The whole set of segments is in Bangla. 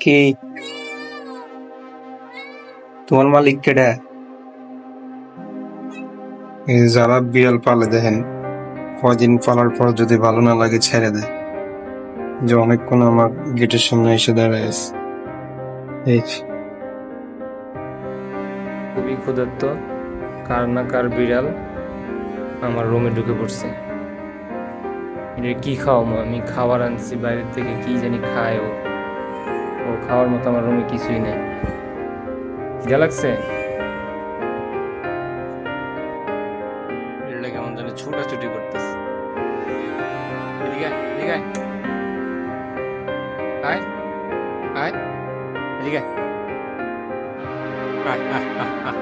কি? তোমার মালিক কেডা? যারা বিড়াল পালে দেখেন কদিন পালার পর যদি ভালো না লাগে ছেড়ে দেয়। যে অনেকক্ষণ আমার গেটের সামনে এসে দাঁড়ায়। এই খুবই ক্ষুধার্ত? কার না কার বিড়াল আমার রুমে ঢুকে পড়ছে। এটা কি খাও মা আমি খাবার আনছি বাইরের থেকে কি জানি খায় ও। ও খাওয়ার মতো আমার রুমে কিছুই নেই। খিদা লাগছে। কেমন জানি ছুটাছুটি করতেছে। এদিকে এদিকে আয়। আয় আয় আয়।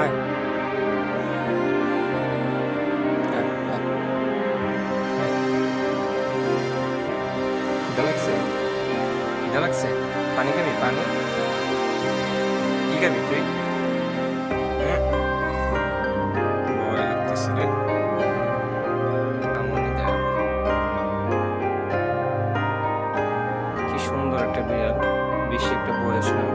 আয়। খিদা লাগছে? পানি খাবি? পানি? কি খাবি তুই। কি সুন্দর একটা বিড়াল। বেশি একটা বয়স না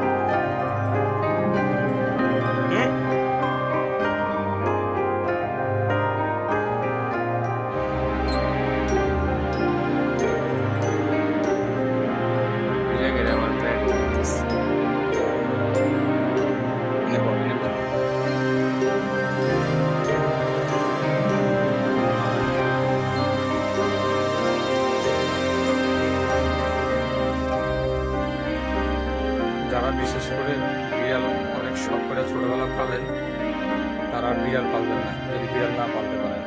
যারা বিশেষ করে বিড়াল অনেক শখ করে ছোটবেলা পালেন, তারা বিড়াল পালবেন না, যদি বিড়াল না পালতে পারেন